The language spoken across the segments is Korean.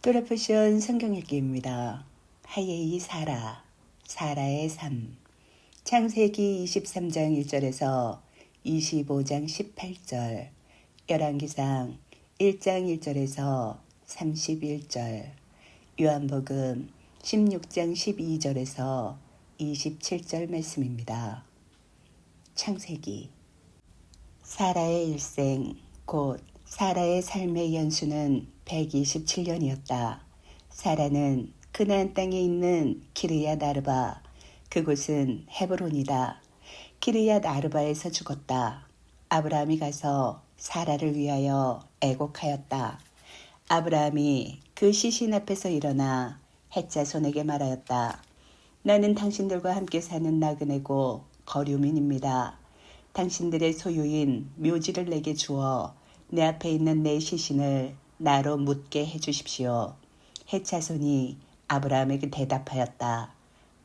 또라푸션 성경 읽기입니다. 하예이 사라, 사라의 삶. 창세기 23장 1절에서 25장 18절, 열왕기상 1장 1절에서 31절, 요한복음 16장 12절에서 27절 말씀입니다. 창세기 사라의 일생 곧 사라의 삶의 연수는 127년이었다. 사라는 그나안 땅에 있는 키르얏 아르바 그곳은 헤브론이다. 키르얏 아르바에서 죽었다. 아브라함이 가서 사라를 위하여 애곡하였다. 아브라함이 그 시신 앞에서 일어나 햇자손에게 말하였다. 나는 당신들과 함께 사는 나그네고 거류민입니다. 당신들의 소유인 묘지를 내게 주어 내 앞에 있는 내 시신을 나로 묻게 해주십시오. 해차손이 아브라함에게 대답하였다.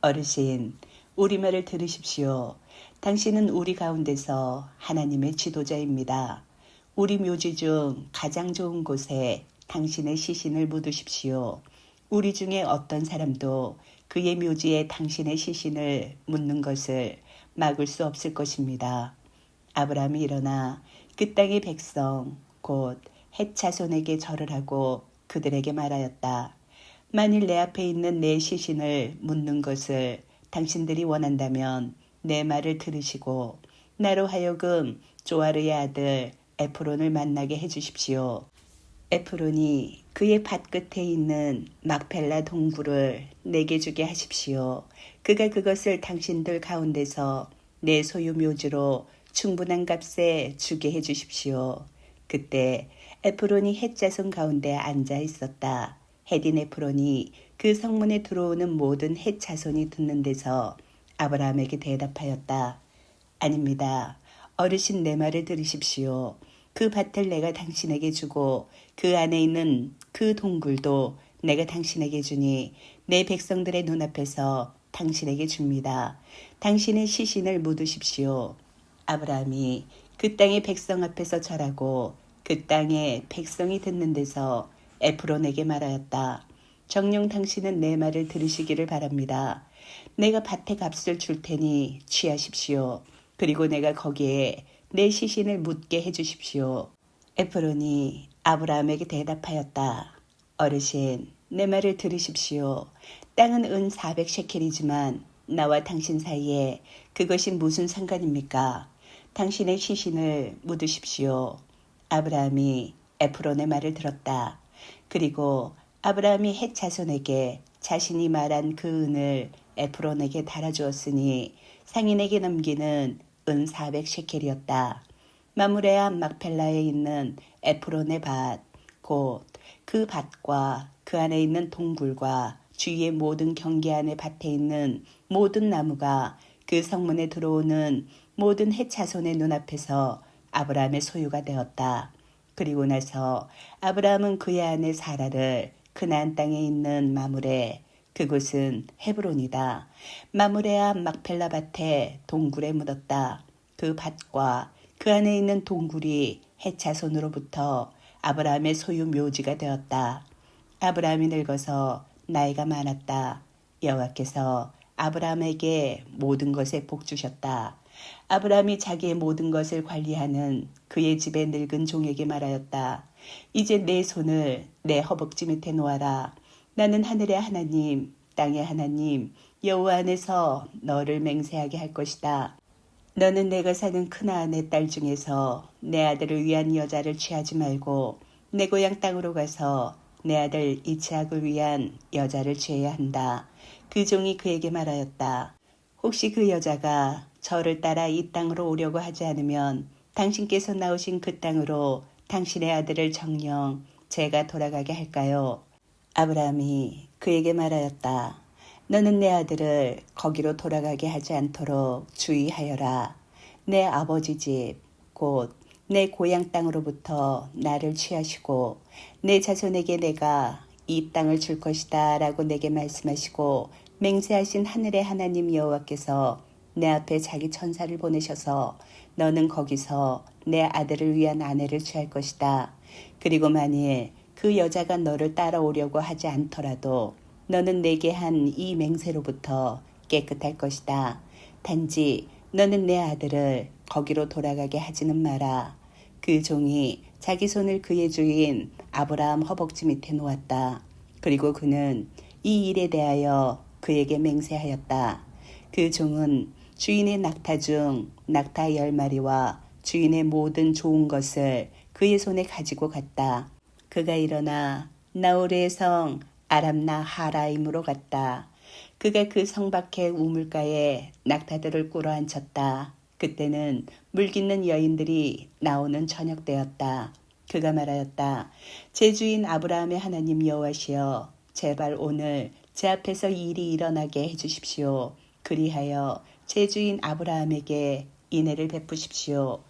어르신, 우리 말을 들으십시오. 당신은 우리 가운데서 하나님의 지도자입니다. 우리 묘지 중 가장 좋은 곳에 당신의 시신을 묻으십시오. 우리 중에 어떤 사람도 그의 묘지에 당신의 시신을 묻는 것을 막을 수 없을 것입니다. 아브라함이 일어나 그 땅의 백성 곧 햇차손에게 절을 하고 그들에게 말하였다. 만일 내 앞에 있는 내 시신을 묻는 것을 당신들이 원한다면 내 말을 들으시고 나로 하여금 조아르의 아들 에프론을 만나게 해주십시오. 에프론이 그의 밭끝에 있는 막펠라 동굴을 내게 주게 하십시오. 그가 그것을 당신들 가운데서 내 소유 묘지로 충분한 값에 주게 해 주십시오. 그때 에프론이 햇자손 가운데 앉아 있었다. 헤딘 에프론이 그 성문에 들어오는 모든 햇자손이 듣는 데서 아브라함에게 대답하였다. 아닙니다. 어르신 내 말을 들으십시오. 그 밭을 내가 당신에게 주고 그 안에 있는 그 동굴도 내가 당신에게 주니 내 백성들의 눈앞에서 당신에게 줍니다. 당신의 시신을 묻으십시오. 아브라함이 그 땅의 백성 앞에서 절하고 그 땅의 백성이 듣는 데서 에프론에게 말하였다. 정녕 당신은 내 말을 들으시기를 바랍니다. 내가 밭의 값을 줄 테니 취하십시오. 그리고 내가 거기에 내 시신을 묻게 해주십시오. 에프론이 아브라함에게 대답하였다. 어르신, 내 말을 들으십시오. 땅은 은 400셰켈이지만 나와 당신 사이에 그것이 무슨 상관입니까? 당신의 시신을 묻으십시오. 아브라함이 에프론의 말을 들었다. 그리고 아브라함이 헷 자손에게 자신이 말한 그 은을 에프론에게 달아주었으니 상인에게 넘기는 은 400셰켈이었다. 마무레아 막펠라에 있는 에프론의 밭, 곧 그 밭과 그 안에 있는 동굴과 주위의 모든 경계 안의 밭에 있는 모든 나무가 그 성문에 들어오는 모든 해차손의 눈앞에서 아브라함의 소유가 되었다. 그리고 나서 아브라함은 그의 아내 사라를 그난 땅에 있는 마물에 그곳은 헤브론이다. 마물의 앞 막펠라 밭에 동굴에 묻었다. 그 밭과 그 안에 있는 동굴이 해차손으로부터 아브라함의 소유 묘지가 되었다. 아브라함이 늙어서 나이가 많았다. 여호와께서 아브라함에게 모든 것에 복 주셨다. 아브라함이 자기의 모든 것을 관리하는 그의 집의 늙은 종에게 말하였다. 이제 내 손을 내 허벅지 밑에 놓아라. 나는 하늘의 하나님, 땅의 하나님, 여호와 안에서 너를 맹세하게 할 것이다. 너는 내가 사는 크나안의 딸 중에서 내 아들을 위한 여자를 취하지 말고 내 고향 땅으로 가서 내 아들 이츠학을 위한 여자를 취해야 한다. 그 종이 그에게 말하였다. 혹시 그 여자가 저를 따라 이 땅으로 오려고 하지 않으면 당신께서 나오신 그 땅으로 당신의 아들을 정령 제가 돌아가게 할까요? 아브라함이 그에게 말하였다. 너는 내 아들을 거기로 돌아가게 하지 않도록 주의하여라. 내 아버지 집, 곧 내 고향 땅으로부터 나를 취하시고 내 자손에게 내가 이 땅을 줄 것이다 라고 내게 말씀하시고 맹세하신 하늘의 하나님 여호와께서 내 앞에 자기 천사를 보내셔서 너는 거기서 내 아들을 위한 아내를 취할 것이다. 그리고 만일 그 여자가 너를 따라오려고 하지 않더라도 너는 내게 한 이 맹세로부터 깨끗할 것이다. 단지 너는 내 아들을 거기로 돌아가게 하지는 마라. 그 종이 자기 손을 그의 주인 아브라함 허벅지 밑에 놓았다. 그리고 그는 이 일에 대하여 그에게 맹세하였다. 그 종은 주인의 낙타 중 낙타 열 마리와 주인의 모든 좋은 것을 그의 손에 가지고 갔다. 그가 일어나 나우르의 성 아람나 하라임으로 갔다. 그가 그 성 밖의 우물가에 낙타들을 꿇어 앉혔다. 그때는 물깃는 여인들이 나오는 저녁 때였다. 그가 말하였다. 제 주인 아브라함의 하나님 여호와시여 제발 오늘 제 앞에서 일이 일어나게 해주십시오. 그리하여 제 주인 아브라함에게 인애를 베푸십시오.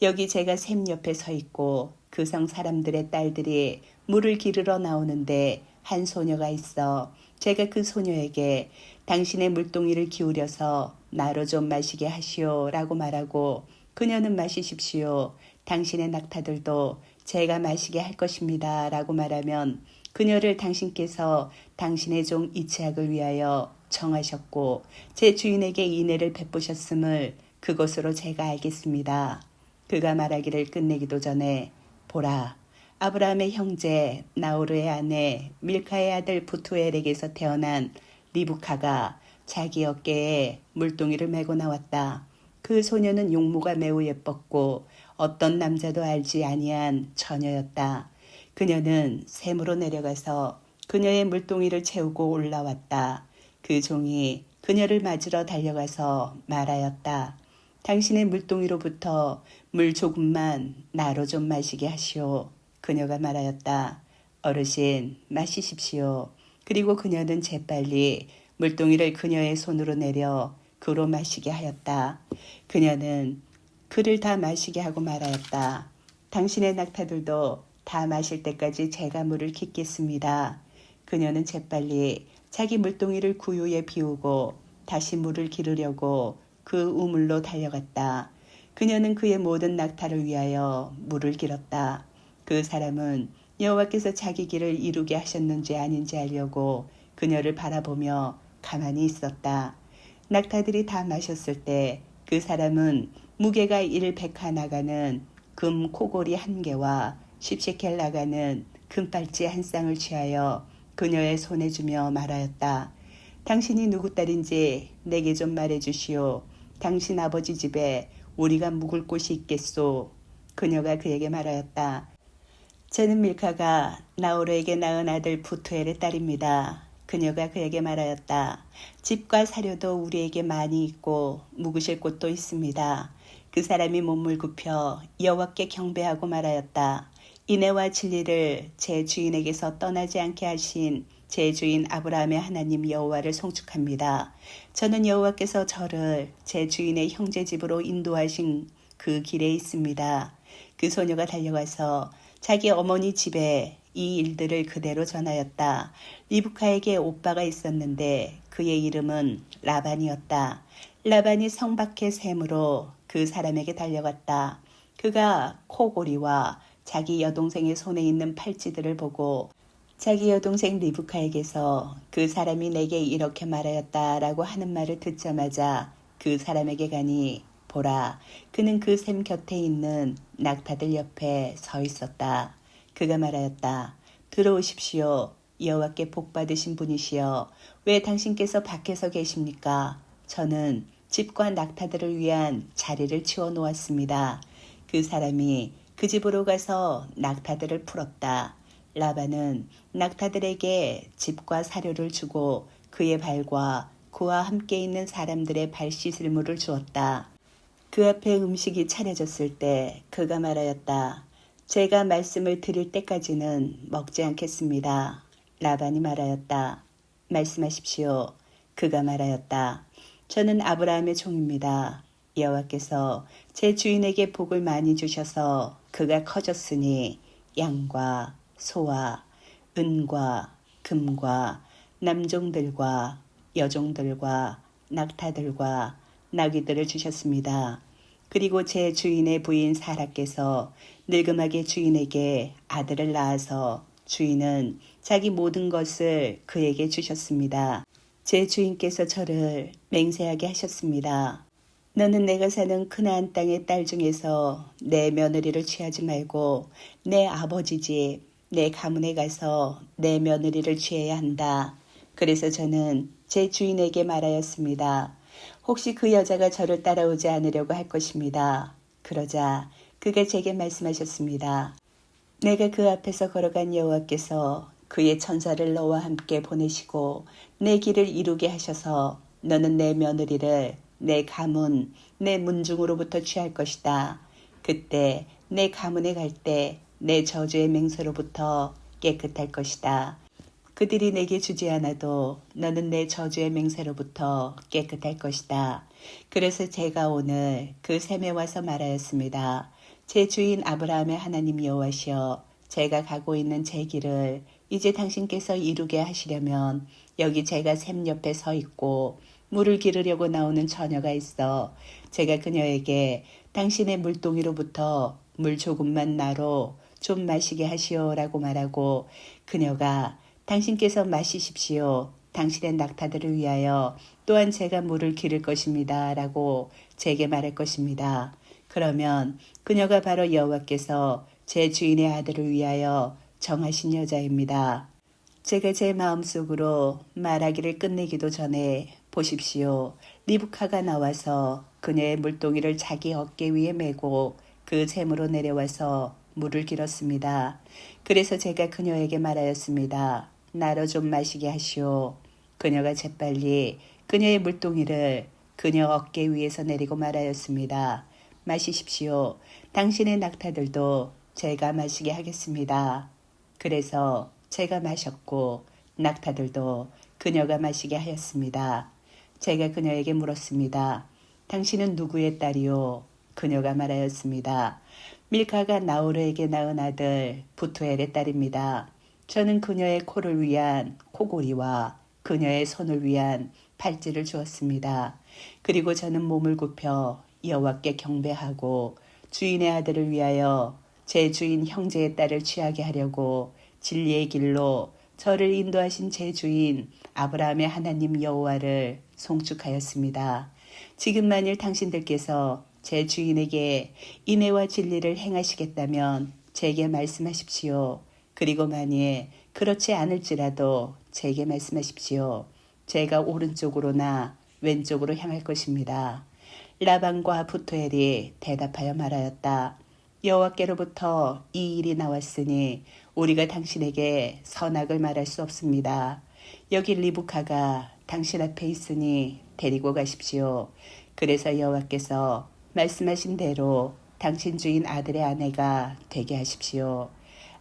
여기 제가 샘 옆에 서 있고 그성 사람들의 딸들이 물을 기르러 나오는데 한 소녀가 있어 제가 그 소녀에게 당신의 물동이를 기울여서 나로 좀 마시게 하시오 라고 말하고 그녀는 마시십시오. 당신의 낙타들도 제가 마시게 할 것입니다. 라고 말하면 그녀를 당신께서 당신의 종 이치학을 위하여 정하셨고 제 주인에게 인애를 베푸셨음을 그것으로 제가 알겠습니다. 그가 말하기를 끝내기도 전에 보라 아브라함의 형제 나우르의 아내 밀카의 아들 부투엘에게서 태어난 리부카가 자기 어깨에 물동이를 메고 나왔다. 그 소녀는 용모가 매우 예뻤고 어떤 남자도 알지 아니한 처녀였다. 그녀는 샘으로 내려가서 그녀의 물동이를 채우고 올라왔다. 그 종이 그녀를 맞으러 달려가서 말하였다. 당신의 물동이로부터 물 조금만 나로 좀 마시게 하시오. 그녀가 말하였다. 어르신, 마시십시오. 그리고 그녀는 재빨리 물동이를 그녀의 손으로 내려 그로 마시게 하였다. 그녀는 그를 다 마시게 하고 말하였다. 당신의 낙타들도 다 마실 때까지 제가 물을 깃겠습니다. 그녀는 재빨리 자기 물동이를 구유에 비우고 다시 물을 기르려고 그 우물로 달려갔다. 그녀는 그의 모든 낙타를 위하여 물을 길었다. 그 사람은 여호와께서 자기 길을 이루게 하셨는지 아닌지 알려고 그녀를 바라보며 가만히 있었다. 낙타들이 다 마셨을 때 그 사람은 무게가 일백 하 나가는 금 코골이 한 개와 십시켈 나가는 금팔찌 한 쌍을 취하여 그녀의 손에 주며 말하였다. 당신이 누구 딸인지 내게 좀 말해 주시오. 당신 아버지 집에 우리가 묵을 곳이 있겠소. 그녀가 그에게 말하였다. 저는 밀카가 나우르에게 낳은 아들 부투엘의 딸입니다. 그녀가 그에게 말하였다. 집과 사료도 우리에게 많이 있고 묵으실 곳도 있습니다. 그 사람이 몸을 굽혀 여호와께 경배하고 말하였다. 인애와 진리를 제 주인에게서 떠나지 않게 하신 제 주인 아브라함의 하나님 여호와를 송축합니다. 저는 여호와께서 저를 제 주인의 형제 집으로 인도하신 그 길에 있습니다. 그 소녀가 달려가서 자기 어머니 집에 이 일들을 그대로 전하였다. 리브카에게 오빠가 있었는데 그의 이름은 라반이었다. 라반이 성 밖의 샘으로 그 사람에게 달려갔다. 그가 코골이와 자기 여동생의 손에 있는 팔찌들을 보고 자기 여동생 리브카에게서 그 사람이 내게 이렇게 말하였다라고 하는 말을 듣자마자 그 사람에게 가니 보라 그는 그 샘 곁에 있는 낙타들 옆에 서 있었다. 그가 말하였다. 들어오십시오. 여호와께 복 받으신 분이시여. 왜 당신께서 밖에서 계십니까? 저는 집과 낙타들을 위한 자리를 치워 놓았습니다. 그 사람이 그 집으로 가서 낙타들을 풀었다. 라반은 낙타들에게 집과 사료를 주고 그의 발과 그와 함께 있는 사람들의 발 씻을 물을 주었다. 그 앞에 음식이 차려졌을 때 그가 말하였다. 제가 말씀을 드릴 때까지는 먹지 않겠습니다. 라반이 말하였다. 말씀하십시오. 그가 말하였다. 저는 아브라함의 종입니다. 여호와께서 제 주인에게 복을 많이 주셔서 그가 커졌으니 양과 소와 은과 금과 남종들과 여종들과 낙타들과 나귀들을 주셨습니다. 그리고 제 주인의 부인 사라께서 늙음하게 주인에게 아들을 낳아서 주인은 자기 모든 것을 그에게 주셨습니다. 제 주인께서 저를 맹세하게 하셨습니다. 너는 내가 사는 크나안 땅의 딸 중에서 내 며느리를 취하지 말고 내 아버지 집, 내 가문에 가서 내 며느리를 취해야 한다. 그래서 저는 제 주인에게 말하였습니다. 혹시 그 여자가 저를 따라오지 않으려고 할 것입니다. 그러자 그가 제게 말씀하셨습니다. 내가 그 앞에서 걸어간 여호와께서 그의 천사를 너와 함께 보내시고 내 길을 이루게 하셔서 너는 내 며느리를 내 가문, 내 문중으로부터 취할 것이다. 그때 내 가문에 갈 때 내 저주의 맹세로부터 깨끗할 것이다. 그들이 내게 주지 않아도 너는 내 저주의 맹세로부터 깨끗할 것이다. 그래서 제가 오늘 그 샘에 와서 말하였습니다. 제 주인 아브라함의 하나님 여호와시여 제가 가고 있는 제 길을 이제 당신께서 이루게 하시려면 여기 제가 샘 옆에 서 있고 물을 기르려고 나오는 처녀가 있어 제가 그녀에게 당신의 물동이로부터 물 조금만 나로 좀 마시게 하시오라고 말하고 그녀가 당신께서 마시십시오. 당신의 낙타들을 위하여 또한 제가 물을 기를 것입니다. 라고 제게 말할 것입니다. 그러면 그녀가 바로 여호와께서 제 주인의 아들을 위하여 정하신 여자입니다. 제가 제 마음속으로 말하기를 끝내기도 전에 보십시오. 리브카가 나와서 그녀의 물동이를 자기 어깨 위에 메고 그 샘으로 내려와서 물을 길었습니다. 그래서 제가 그녀에게 말하였습니다. 나로 좀 마시게 하시오. 그녀가 재빨리 그녀의 물동이를 그녀 어깨 위에서 내리고 말하였습니다. 마시십시오. 당신의 낙타들도 제가 마시게 하겠습니다. 그래서 제가 마셨고 낙타들도 그녀가 마시게 하였습니다. 제가 그녀에게 물었습니다. 당신은 누구의 딸이요? 그녀가 말하였습니다. 밀카가 나우르에게 낳은 아들 부투엘의 딸입니다. 저는 그녀의 코를 위한 코골이와 그녀의 손을 위한 팔찌를 주었습니다. 그리고 저는 몸을 굽혀 여호와께 경배하고 주인의 아들을 위하여 제 주인 형제의 딸을 취하게 하려고 진리의 길로 저를 인도하신 제 주인 아브라함의 하나님 여호와를 송축하였습니다. 지금 만일 당신들께서 제 주인에게 인애와 진리를 행하시겠다면 제게 말씀하십시오. 그리고 만일 그렇지 않을지라도 제게 말씀하십시오. 제가 오른쪽으로나 왼쪽으로 향할 것입니다. 라반과 부토엘이 대답하여 말하였다. 여호와께로부터 이 일이 나왔으니 우리가 당신에게 선악을 말할 수 없습니다. 여기 리부카가 당신 앞에 있으니 데리고 가십시오. 그래서 여호와께서 말씀하신 대로 당신 주인 아들의 아내가 되게 하십시오.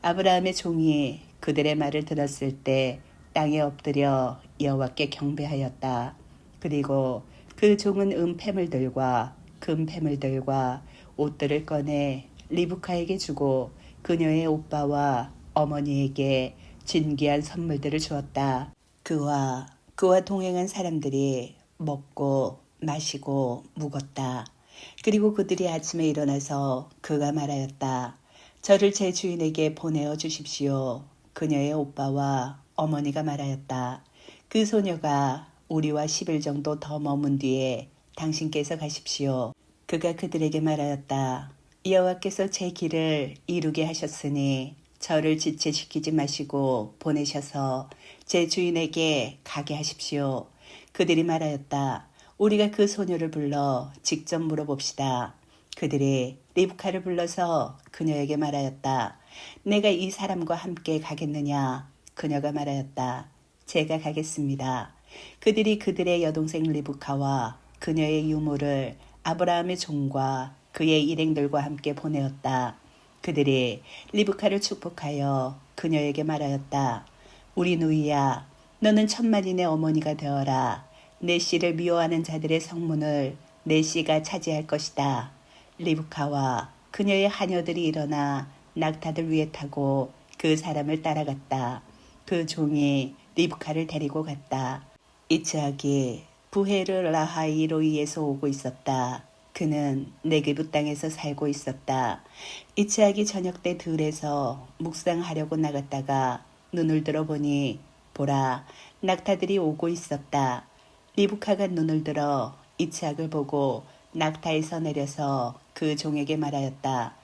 아브라함의 종이 그들의 말을 들었을 때 땅에 엎드려 여호와께 경배하였다. 그리고 그 종은 은폐물들과 금폐물들과 옷들을 꺼내 리브카에게 주고 그녀의 오빠와 어머니에게 진귀한 선물들을 주었다. 그와 그와 동행한 사람들이 먹고 마시고 묵었다. 그리고 그들이 아침에 일어나서 그가 말하였다. 저를 제 주인에게 보내어 주십시오. 그녀의 오빠와 어머니가 말하였다. 그 소녀가 우리와 10일 정도 더 머문 뒤에 당신께서 가십시오. 그가 그들에게 말하였다. 여호와께서 제 길을 이루게 하셨으니 저를 지체시키지 마시고 보내셔서 제 주인에게 가게 하십시오. 그들이 말하였다. 우리가 그 소녀를 불러 직접 물어봅시다. 그들이 리브카를 불러서 그녀에게 말하였다. 내가 이 사람과 함께 가겠느냐? 그녀가 말하였다. 제가 가겠습니다. 그들이 그들의 여동생 리브카와 그녀의 유모를 아브라함의 종과 그의 일행들과 함께 보내었다. 그들이 리브카를 축복하여 그녀에게 말하였다. 우리 누이야, 너는 천만인의 어머니가 되어라. 내 씨를 미워하는 자들의 성문을 내 씨가 차지할 것이다. 리브카와 그녀의 하녀들이 일어나 낙타들 위에 타고 그 사람을 따라갔다. 그 종이 리브카를 데리고 갔다. 이츠학이 부헤르 라하이로이에서 오고 있었다. 그는 네게부 땅에서 살고 있었다. 이츠학이 저녁 때 들에서 묵상하려고 나갔다가 눈을 들어보니 보라 낙타들이 오고 있었다. 리부카가 눈을 들어 이츠학을 보고 낙타에서 내려서 그 종에게 말하였다.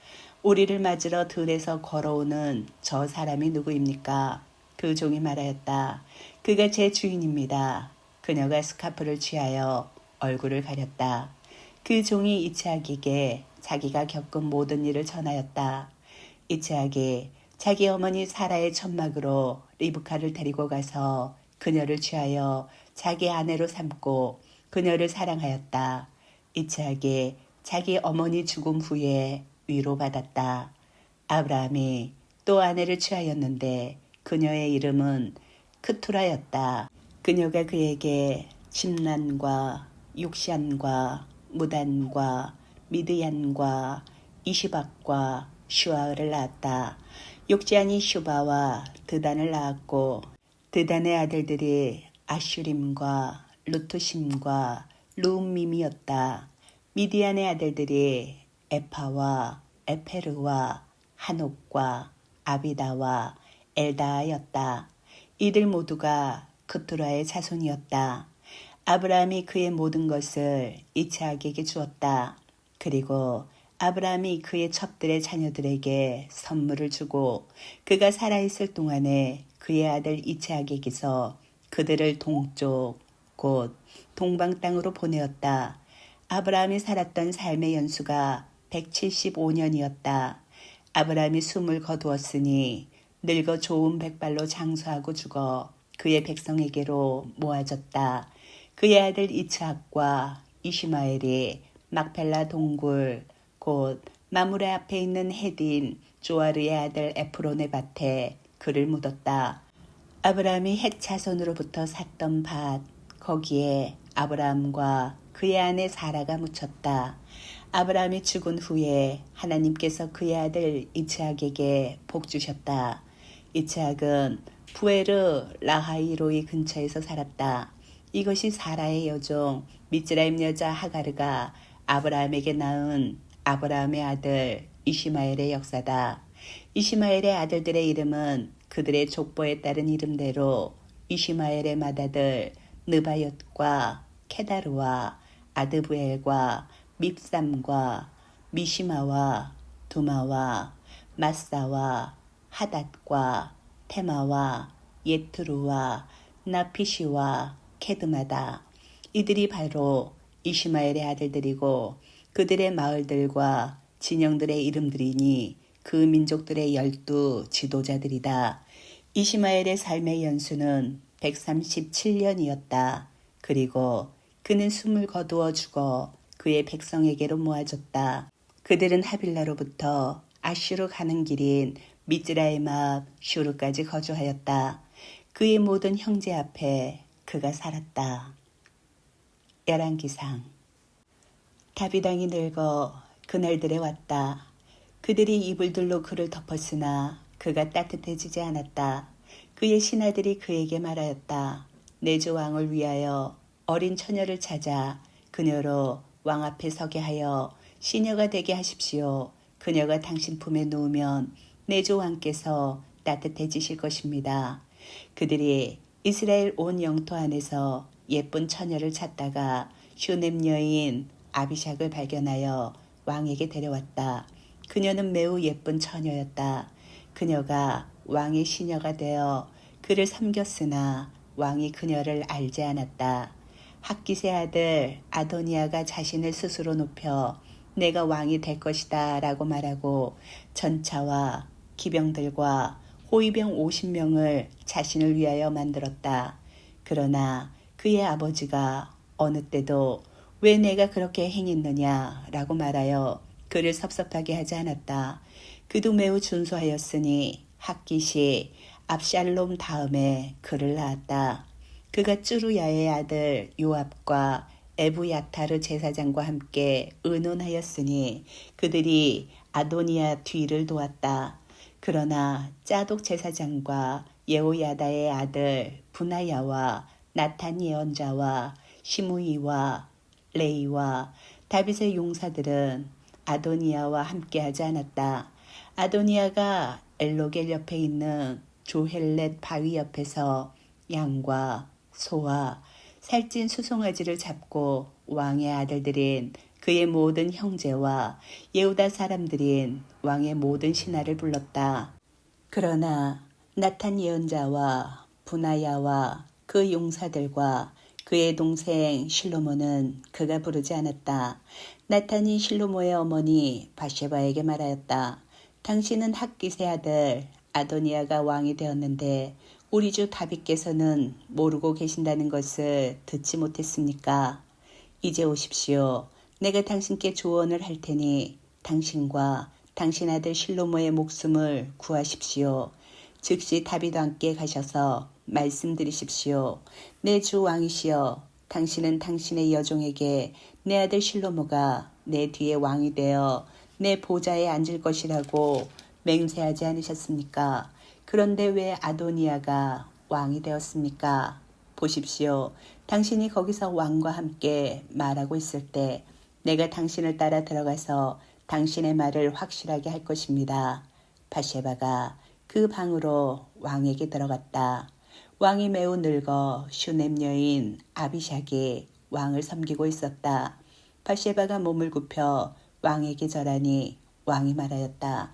우리를 맞으러 들에서 걸어오는 저 사람이 누구입니까? 그 종이 말하였다. 그가 제 주인입니다. 그녀가 스카프를 취하여 얼굴을 가렸다. 그 종이 이츠학에게 자기가 겪은 모든 일을 전하였다. 이츠학이 자기 어머니 사라의 천막으로 리브카를 데리고 가서 그녀를 취하여 자기 아내로 삼고 그녀를 사랑하였다. 이츠학이 자기 어머니 죽음 후에 위로받았다. 아브라함이 또 아내를 취하였는데 그녀의 이름은 크투라였다. 그녀가 그에게 심란과 육시안과 무단과 미드얀과 이시박과 슈아를 낳았다. 욕지안이 슈바와 드단을 낳았고 드단의 아들들이 아슈림과 루투심과 루음밈이었다. 미디안의 아들들이 에파와 에페르와 한옥과 아비다와 엘다하였다. 이들 모두가 크투라의 자손이었다. 아브라함이 그의 모든 것을 이츠학에게 주었다. 그리고 아브라함이 그의 첩들의 자녀들에게 선물을 주고 그가 살아있을 동안에 그의 아들 이츠학에게서 그들을 동쪽 곧 동방 땅으로 보내었다. 아브라함이 살았던 삶의 연수가 175년이었다. 아브라함이 숨을 거두었으니 늙어 좋은 백발로 장수하고 죽어 그의 백성에게로 모아졌다. 그의 아들 이츠학과 이시마엘이 막펠라 동굴 곧 마무레 앞에 있는 헤딘 조아르의 아들 에프론의 밭에 그를 묻었다. 아브라함이 헷 자손으로부터 샀던 밭 거기에 아브라함과 그의 아내 사라가 묻혔다. 아브라함이 죽은 후에 하나님께서 그의 아들 이츠학에게 복 주셨다. 이츠학은 부에르 라하이로이 근처에서 살았다. 이것이 사라의 여종 미즈라임 여자 하가르가 아브라함에게 낳은 아브라함의 아들 이시마엘의 역사다. 이시마엘의 아들들의 이름은 그들의 족보에 따른 이름대로 이시마엘의 맏아들 느바옅과 케다르와 아드부엘과 밉삼과 미시마와 두마와 마사와 하닷과 테마와 예트루와 나피시와 케드마다 이들이 바로 이시마엘의 아들들이고 그들의 마을들과 진영들의 이름들이니 그 민족들의 열두 지도자들이다. 이시마엘의 삶의 연수는 137년이었다. 그리고 그는 숨을 거두어 죽어 그의 백성에게로 모아졌다. 그들은 하빌라로부터 아슈르 가는 길인 미즈라임 앞 슈르까지 거주하였다. 그의 모든 형제 앞에 그가 살았다. 열왕기상 다비당이 늙어 그날들에 왔다. 그들이 이불들로 그를 덮었으나 그가 따뜻해지지 않았다. 그의 신하들이 그에게 말하였다. 내주 왕을 위하여 어린 처녀를 찾아 그녀로 왕 앞에 서게 하여 시녀가 되게 하십시오. 그녀가 당신 품에 누우면 내조 왕께서 따뜻해지실 것입니다. 그들이 이스라엘 온 영토 안에서 예쁜 처녀를 찾다가 슈넴 여인 아비샥을 발견하여 왕에게 데려왔다. 그녀는 매우 예쁜 처녀였다. 그녀가 왕의 시녀가 되어 그를 섬겼으나 왕이 그녀를 알지 않았다. 학기세 아들 아도니아가 자신을 스스로 높여 내가 왕이 될 것이다 라고 말하고 전차와 기병들과 호위병 50명을 자신을 위하여 만들었다. 그러나 그의 아버지가 어느 때도 왜 내가 그렇게 행했느냐 라고 말하여 그를 섭섭하게 하지 않았다. 그도 매우 준수하였으니 학기시 압샬롬 다음에 그를 낳았다. 그가 쭈루야의 아들 요압과 에브야타르 제사장과 함께 의논하였으니 그들이 아도니아 뒤를 도왔다. 그러나 짜독 제사장과 예호야다의 아들 분하야와 나탄 예언자와 시무이와 레이와 다윗의 용사들은 아도니아와 함께하지 않았다. 아도니아가 엘로겔 옆에 있는 조헬렛 바위 옆에서 양과 소와 살찐 수송아지를 잡고 왕의 아들들인 그의 모든 형제와 예후다 사람들인 왕의 모든 신하를 불렀다. 그러나 나탄 예언자와 분하야와 그 용사들과 그의 동생 실로모는 그가 부르지 않았다. 나탄이 실로모의 어머니 바쉐바에게 말하였다. 당신은 학기세 아들 아도니아가 왕이 되었는데 우리 주 다윗께서는 모르고 계신다는 것을 듣지 못했습니까? 이제 오십시오. 내가 당신께 조언을 할 테니 당신과 당신 아들 실로모의 목숨을 구하십시오. 즉시 다윗과 함께 가셔서 말씀드리십시오. 내 주 왕이시여, 당신은 당신의 여종에게 내 아들 실로모가 내 뒤에 왕이 되어 내 보좌에 앉을 것이라고 맹세하지 않으셨습니까? 그런데 왜 아도니아가 왕이 되었습니까? 보십시오. 당신이 거기서 왕과 함께 말하고 있을 때 내가 당신을 따라 들어가서 당신의 말을 확실하게 할 것입니다. 바쉐바가 그 방으로 왕에게 들어갔다. 왕이 매우 늙어 슈넴 여인 아비샥이 왕을 섬기고 있었다. 바쉐바가 몸을 굽혀 왕에게 절하니 왕이 말하였다.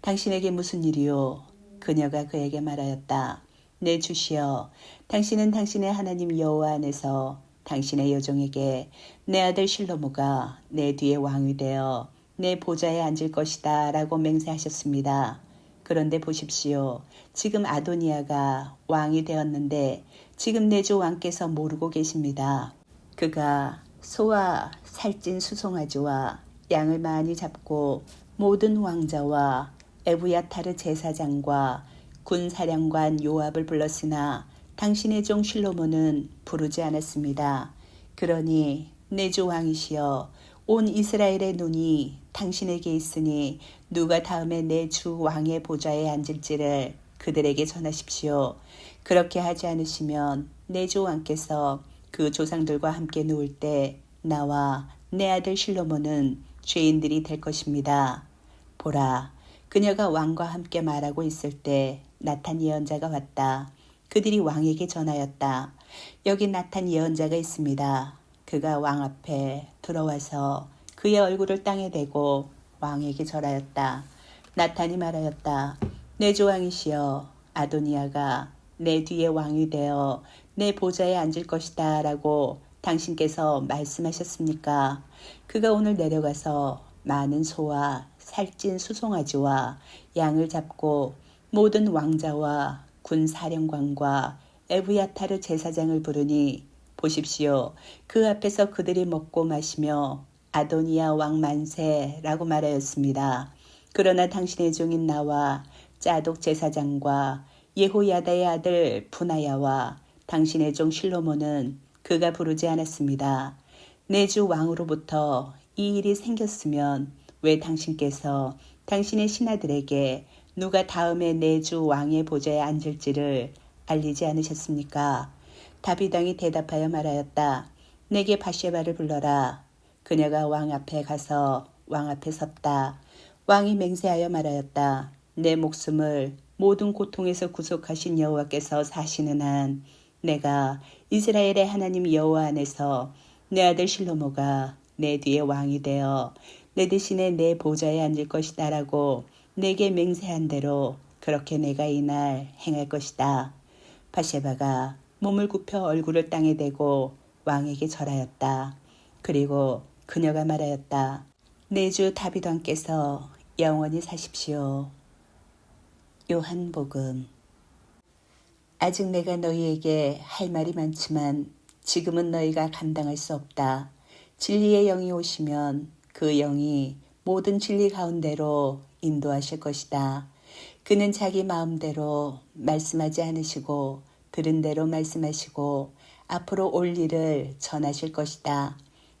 당신에게 무슨 일이요? 그녀가 그에게 말하였다. 내 주시여, 당신은 당신의 하나님 여호와 안에서 당신의 여종에게 내 아들 실로모가 내 뒤에 왕이 되어 내 보좌에 앉을 것이다 라고 맹세하셨습니다. 그런데 보십시오. 지금 아도니아가 왕이 되었는데 지금 내주 왕께서 모르고 계십니다. 그가 소와 살찐 수송아지와 양을 많이 잡고 모든 왕자와 에브야타르 제사장과 군 사령관 요압을 불렀으나 당신의 종 실로몬은 부르지 않았습니다. 그러니 내 주 왕이시여 온 이스라엘의 눈이 당신에게 있으니 누가 다음에 내 주 왕의 보좌에 앉을지를 그들에게 전하십시오. 그렇게 하지 않으시면 내 주 왕께서 그 조상들과 함께 누울 때 나와 내 아들 실로몬은 죄인들이 될 것입니다. 보라, 그녀가 왕과 함께 말하고 있을 때 나탄 예언자가 왔다. 그들이 왕에게 전하였다. 여기 나탄 예언자가 있습니다. 그가 왕 앞에 들어와서 그의 얼굴을 땅에 대고 왕에게 절하였다. 나탄이 말하였다. 내 조왕이시여 아도니아가 내 뒤에 왕이 되어 내 보좌에 앉을 것이다 라고 당신께서 말씀하셨습니까? 그가 오늘 내려가서 많은 소와 살찐 수송아지와 양을 잡고 모든 왕자와 군 사령관과 에브야타르 제사장을 부르니 보십시오. 그 앞에서 그들이 먹고 마시며 아도니아 왕 만세라고 말하였습니다. 그러나 당신의 종인 나와 짜독 제사장과 예호야다의 아들 분하야와 당신의 종 실로모는 그가 부르지 않았습니다. 내 주 왕으로부터 이 일이 생겼으면 왜 당신께서 당신의 신하들에게 누가 다음에 내 주 왕의 보좌에 앉을지를 알리지 않으셨습니까? 다비당이 대답하여 말하였다. 내게 바쉐바를 불러라. 그녀가 왕 앞에 가서 왕 앞에 섰다. 왕이 맹세하여 말하였다. 내 목숨을 모든 고통에서 구속하신 여호와께서 사시는 한 내가 이스라엘의 하나님 여호와 안에서 내 아들 실로모가 내 뒤에 왕이 되어 내 대신에 내 보좌에 앉을 것이다라고 내게 맹세한 대로 그렇게 내가 이날 행할 것이다. 바세바가 몸을 굽혀 얼굴을 땅에 대고 왕에게 절하였다. 그리고 그녀가 말하였다. 내 주 다비도 왕께서 영원히 사십시오. 요한복음 아직 내가 너희에게 할 말이 많지만 지금은 너희가 감당할 수 없다. 진리의 영이 오시면 그 영이 모든 진리 가운데로 인도하실 것이다. 그는 자기 마음대로 말씀하지 않으시고 들은 대로 말씀하시고 앞으로 올 일을 전하실 것이다.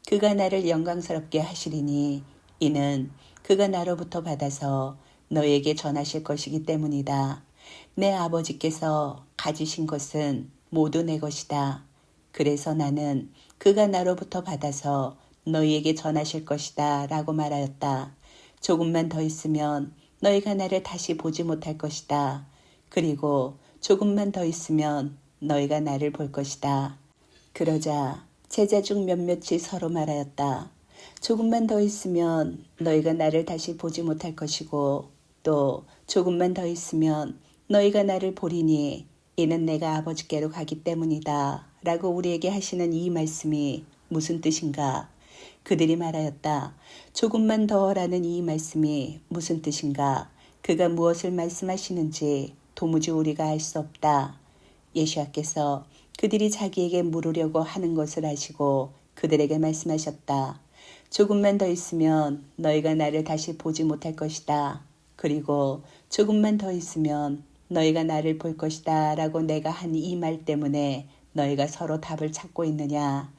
그가 나를 영광스럽게 하시리니 이는 그가 나로부터 받아서 너에게 전하실 것이기 때문이다. 내 아버지께서 가지신 것은 모두 내 것이다. 그래서 나는 그가 나로부터 받아서 너희에게 전하실 것이다. 라고 말하였다. 조금만 더 있으면 너희가 나를 다시 보지 못할 것이다. 그리고 조금만 더 있으면 너희가 나를 볼 것이다. 그러자 제자 중 몇몇이 서로 말하였다. 조금만 더 있으면 너희가 나를 다시 보지 못할 것이고 또 조금만 더 있으면 너희가 나를 보리니 이는 내가 아버지께로 가기 때문이다. 라고 우리에게 하시는 이 말씀이 무슨 뜻인가? 그들이 말하였다. 조금만 더라는 이 말씀이 무슨 뜻인가? 그가 무엇을 말씀하시는지 도무지 우리가 알 수 없다. 예수와께서 그들이 자기에게 물으려고 하는 것을 아시고 그들에게 말씀하셨다. 조금만 더 있으면 너희가 나를 다시 보지 못할 것이다. 그리고 조금만 더 있으면 너희가 나를 볼 것이다. 라고 내가 한 이 말 때문에 너희가 서로 답을 찾고 있느냐.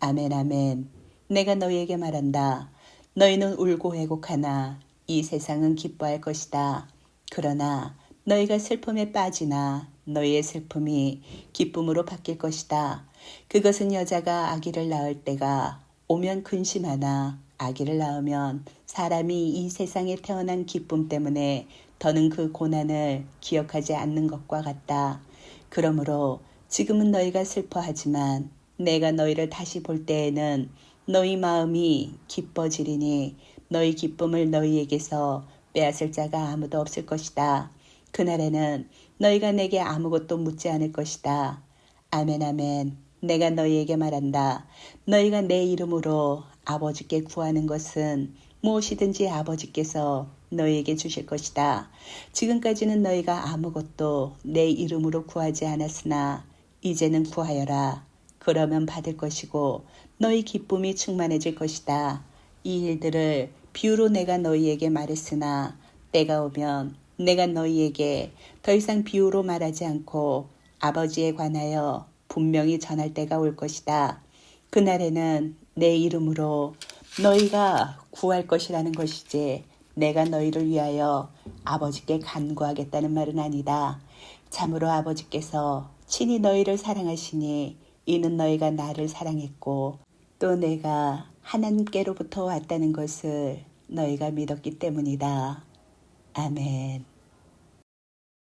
아멘, 아멘. 내가 너희에게 말한다. 너희는 울고 회곡하나 이 세상은 기뻐할 것이다. 그러나 너희가 슬픔에 빠지나 너희의 슬픔이 기쁨으로 바뀔 것이다. 그것은 여자가 아기를 낳을 때가 오면 근심하나 아기를 낳으면 사람이 이 세상에 태어난 기쁨 때문에 더는 그 고난을 기억하지 않는 것과 같다. 그러므로 지금은 너희가 슬퍼하지만 내가 너희를 다시 볼 때에는 너희 마음이 기뻐지리니 너희 기쁨을 너희에게서 빼앗을 자가 아무도 없을 것이다. 그날에는 너희가 내게 아무것도 묻지 않을 것이다. 아멘, 아멘. 내가 너희에게 말한다. 너희가 내 이름으로 아버지께 구하는 것은 무엇이든지 아버지께서 너희에게 주실 것이다. 지금까지는 너희가 아무것도 내 이름으로 구하지 않았으나 이제는 구하여라. 그러면 받을 것이고 너희 기쁨이 충만해질 것이다. 이 일들을 비유로 내가 너희에게 말했으나 때가 오면 내가 너희에게 더 이상 비유로 말하지 않고 아버지에 관하여 분명히 전할 때가 올 것이다. 그날에는 내 이름으로 너희가 구할 것이라는 것이지 내가 너희를 위하여 아버지께 간구하겠다는 말은 아니다. 참으로 아버지께서 친히 너희를 사랑하시니 이는 너희가 나를 사랑했고 또 내가 하나님께로부터 왔다는 것을 너희가 믿었기 때문이다. 아멘.